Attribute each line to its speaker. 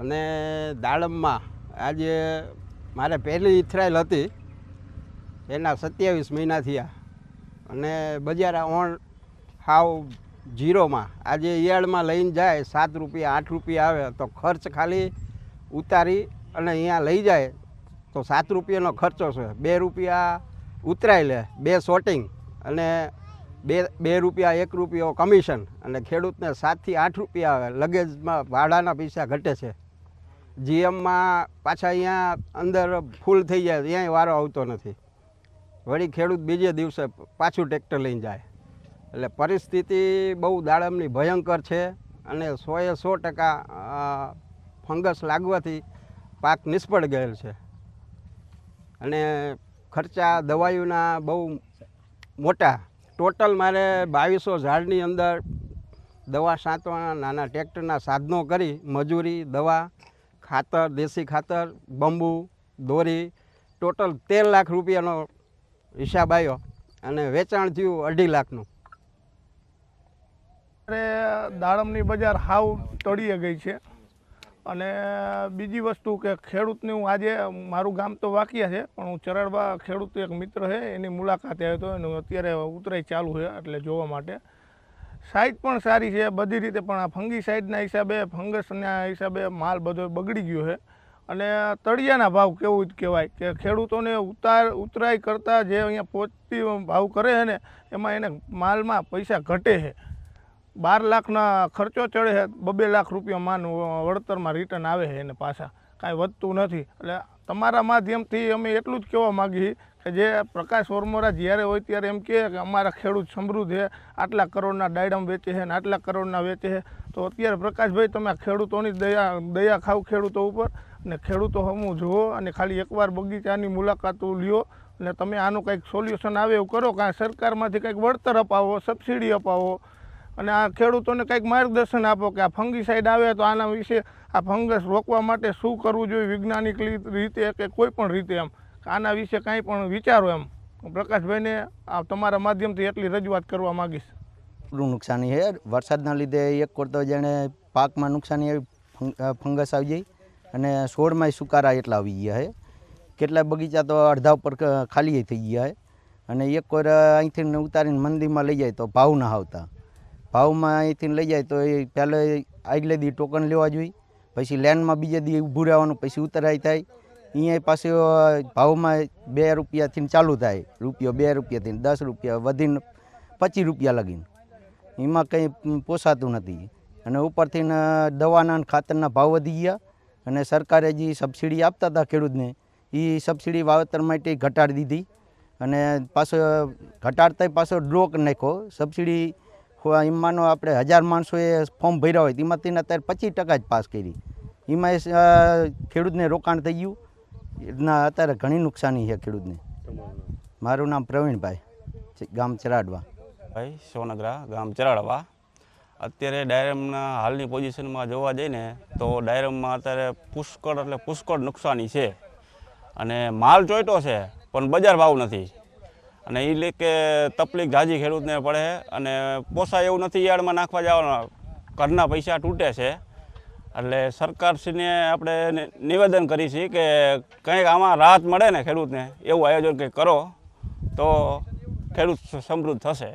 Speaker 1: અને દાડમમાં આજે મારે પહેલી ઇથરાયલ હતી, એના સત્યાવીસ મહિના થયા. અને બજાર ઓણ હાવ જીરોમાં આજે ઈયાળમાં લઈને જાય, સાત રૂપિયા, આઠ રૂપિયા આવે, તો ખર્ચ ખાલી ઉતારી અને અહીંયા લઈ જાય, તો સાત રૂપિયાનો ખર્ચો છે. બે રૂપિયા ઉતરાઈ લે, બે શોટિંગ અને બે બે રૂપિયા, એક રૂપિયો કમિશન અને ખેડૂતને સાતથી આઠ રૂપિયા આવે, લગેજમાં ભાડાના પૈસા ઘટે છે. જીએમમાં પાછા અહીંયા અંદર ફૂલ થઈ જાય, ત્યાંય વારો આવતો નથી. વળી ખેડૂત બીજે દિવસે પાછું ટ્રેક્ટર લઈને જાય. એટલે પરિસ્થિતિ બહુ દાડમની ભયંકર છે અને સોએ સો ટકા ફંગસ લાગવાથી પાક નિષ્ફળ ગયેલ છે. અને ખર્ચા દવાઈઓના બહુ મોટા. ટોટલ મારે બાવીસો ઝાડની અંદર દવા છાંટવાના નાના ટ્રેક્ટરના સાધનો કરી, મજૂરી, દવા ખાતર, દેશી ખાતર, બંબુ, દોરી, ટોટલ તેર લાખ રૂપિયાનો હિસાબ આવ્યો અને વેચાણ થયું અઢી લાખનું.
Speaker 2: અરે, દાડમની બજાર હાવ તળિયે ગઈ છે. અને બીજી વસ્તુ કે ખેડૂતને હું આજે, મારું ગામ તો વાકિયા છે, પણ હું ચરાડવા ખેડૂત એક મિત્ર છે, એની મુલાકાતે આવ્યો હતો એનું અત્યારે ઉતરાઈ ચાલુ છે, એટલે જોવા માટે. સાઈડ પણ સારી છે, બધી રીતે પણ આ ફંગી સાઈડના હિસાબે, ફંગસના હિસાબે માલ બધો બગડી ગયો છે. અને તળિયાના ભાવ કેવું જ કહેવાય કે ખેડૂતોને ઉતાર, ઉતરાઈ કરતાં જે અહીંયા પહોંચતી ભાવ કરે છે ને, એમાં એને માલમાં પૈસા ઘટે છે. બાર લાખના ખર્ચો ચડે છે, બબે લાખ રૂપિયા માન વળતરમાં રિટર્ન આવે છે એને પાછા. કાંઈ વધતું નથી. એટલે તમારા માધ્યમથી અમે એટલું જ કહેવા માગીએ કે જે પ્રકાશ વર્મોરા જ્યારે હોય ત્યારે એમ કહે કે અમારા ખેડૂત સમૃદ્ધ છે, આટલા કરોડના ડાયડમ વેચે છે ને આટલા કરોડના વેચે છે. તો અત્યારે પ્રકાશભાઈ, તમે ખેડૂતોની દયા દયા ખાવ ખેડૂતો ઉપર અને ખેડૂતો હમું જુઓ અને ખાલી એકવાર બગીચાની મુલાકાતો લ્યો અને તમે આનું કંઈક સોલ્યુશન આવે એવું કરો. કાં સરકારમાંથી કંઈક વળતર અપાવો સબસિડી અપાવો અને આ ખેડૂતોને કંઈક માર્ગદર્શન આપો કે આ ફંગીસાઇડ આવે તો આના વિશે આ ફંગસ રોકવા માટે શું કરવું જોઈએ વૈજ્ઞાનિક રીતે કે કોઈ પણ રીતે એમ. આના વિશે કાંઈ પણ વિચારો એમ. પ્રકાશભાઈને આ તમારા માધ્યમથી એટલી રજૂઆત કરવા માગીશ.
Speaker 3: એટલું નુકસાની છે વરસાદના લીધે એક કરતો જેણે પાકમાં નુકસાની આવી ફંગસ આવી જાય અને છોડમાંય સુકારા એટલા આવી ગયા છે કેટલાય બગીચા તો અડધા ઉપર ખાલી થઈ ગયા છે અને એક વાર અહીંથી ઉતારીને મંદીમાં લઈ જાય તો ભાવ ના આવતા. ભાવમાં અહીંથી લઈ જાય તો એ પહેલાં આગલે દી ટોકન લેવા જોઈએ, પછી લેન્ડમાં બીજે દી ઊભું રહેવાનું, પછી ઉતરાય થાય. અહીંયા પાસે ભાવમાં બે રૂપિયાથી ચાલુ થાય, રૂપિયો બે રૂપિયાથી દસ રૂપિયા, વધીને પચીસ રૂપિયા લગીને. એમાં કંઈ પોસાતું નથી. અને ઉપરથી દવાના ખાતરના ભાવ વધી ગયા અને સરકારે જે સબસિડી આપતા હતા ખેડૂતને એ સબસિડી વાવેતર માટે ઘટાડી દીધી. અને પાછો ઘટાડતા પાછો ડ્રો નાખ્યો. સબસિડી હો- એમ માનો આપણે હજાર માણસોએ ફોર્મ ભર્યા હોય તેમાંથી અત્યારે પચીસ ટકા જ પાસ કરી. એમાં ખેડૂતને રોકાણ થઈ ગયું. એના અત્યારે ઘણી નુકસાની છે ખેડૂતને. મારું નામ પ્રવીણભાઈ ગામ ચરાડવા.
Speaker 4: ભાઈ, સોનગરા, ગામ ચરાડવા. અત્યારે ડાયરમના હાલની પોઝિશનમાં જોવા જઈએ ને તો ડાયરમમાં અત્યારે પુષ્કળ એટલે પુષ્કળ નુકસાની છે. અને માલ ચોઈટો છે, પણ બજાર ભાવ નથી. અને એ લે કે તકલીફ જાજી ખેડૂતને પડે અને પોસાય એવું નથી યાર્ડમાં નાખવા જવાના. ઘરના પૈસા તૂટે છે. એટલે સરકારશ્રીને આપણે નિવેદન કરી છીએ કે કંઈક આમાં રાહત મળે ને ખેડૂતને, એવું આયોજન કંઈક કરો તો ખેડૂત સમૃદ્ધ થશે.